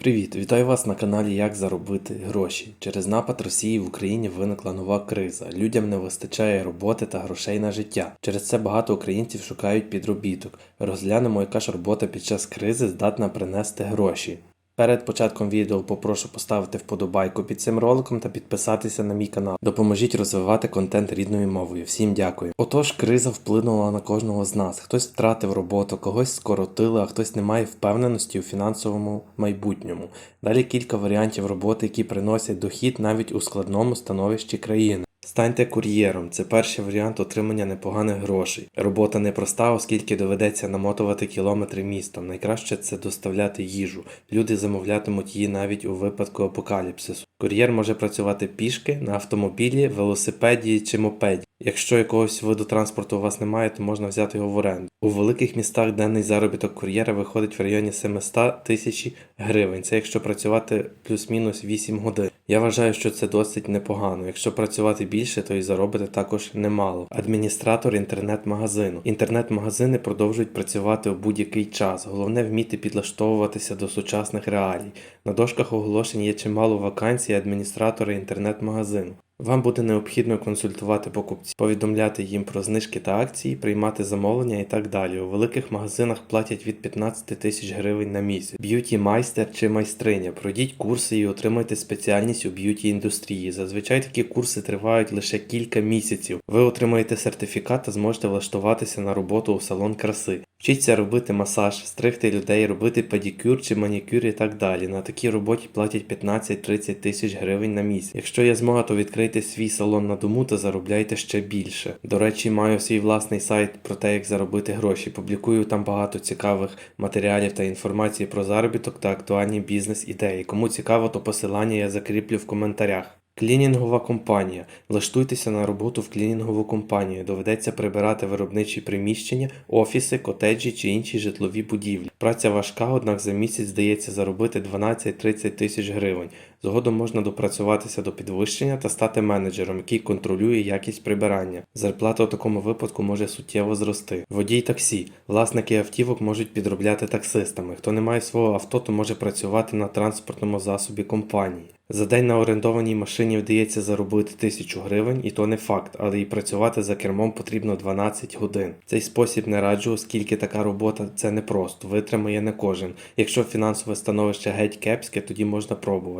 Привіт, вітаю вас на каналі Як заробити гроші. Через напад Росії в Україні виникла нова криза. Людям не вистачає роботи та грошей на життя. Через це багато українців шукають підробіток. Розглянемо, яка ж робота під час кризи здатна принести гроші. Перед початком відео попрошу поставити вподобайку під цим роликом та підписатися на мій канал. Допоможіть розвивати контент рідною мовою. Всім дякую. Отож, криза вплинула на кожного з нас. Хтось втратив роботу, когось скоротили, а хтось не має впевненості у фінансовому майбутньому. Далі кілька варіантів роботи, які приносять дохід навіть у складному становищі країни. Станьте кур'єром. Це перший варіант отримання непоганих грошей. Робота непроста, оскільки доведеться намотувати кілометри містом. Найкраще це доставляти їжу. Люди замовлятимуть її навіть у випадку апокаліпсису. Кур'єр може працювати пішки на автомобілі, велосипеді чи мопеді. Якщо якогось виду транспорту у вас немає, то можна взяти його в оренду. У великих містах денний заробіток кур'єра виходить в районі 700 тисяч гривень. Це якщо працювати плюс-мінус 8 годин. Я вважаю, що це досить непогано. Якщо працювати більше, то і заробити також немало. Адміністратор інтернет-магазину. Інтернет-магазини продовжують працювати у будь-який час. Головне вміти підлаштовуватися до сучасних реалій. На дошках оголошень є чимало вакансій адміністратора інтернет-магазину. Вам буде необхідно консультувати покупців, повідомляти їм про знижки та акції, приймати замовлення і так далі. У великих магазинах платять від 15 тисяч гривень на місяць. Б'юті майстер чи майстриня. Пройдіть курси і отримайте спеціальність у б'юті індустрії. Зазвичай такі курси тривають лише кілька місяців. Ви отримаєте сертифікат та зможете влаштуватися на роботу у салон краси. Вчіться робити масаж, стригти людей, робити педикюр чи манікюр і так далі. На такій роботі платять 15-30 тисяч гривень на місяць. Якщо є змога, то відкрийте свій салон на дому та заробляйте ще більше. До речі, маю свій власний сайт про те, як заробити гроші. Публікую там багато цікавих матеріалів та інформації про заробіток та актуальні бізнес-ідеї. Кому цікаво, то посилання я закріплю в коментарях. Клінінгова компанія. Влаштуйтеся на роботу в клінінгову компанію. Доведеться прибирати виробничі приміщення, офіси, котеджі чи інші житлові будівлі. Праця важка, однак за місяць здається заробити 12-30 тисяч гривень. Згодом можна допрацюватися до підвищення та стати менеджером, який контролює якість прибирання. Зарплата у такому випадку може суттєво зрости. Водій таксі. Власники автівок можуть підробляти таксистами. Хто не має свого авто, то може працювати на транспортному засобі компанії. За день на орендованій машині вдається заробити тисячу гривень, і то не факт, але і працювати за кермом потрібно 12 годин. Цей спосіб не раджу, оскільки така робота це непросто, витримає не кожен. Якщо фінансове становище геть кепське, тоді можна пробувати.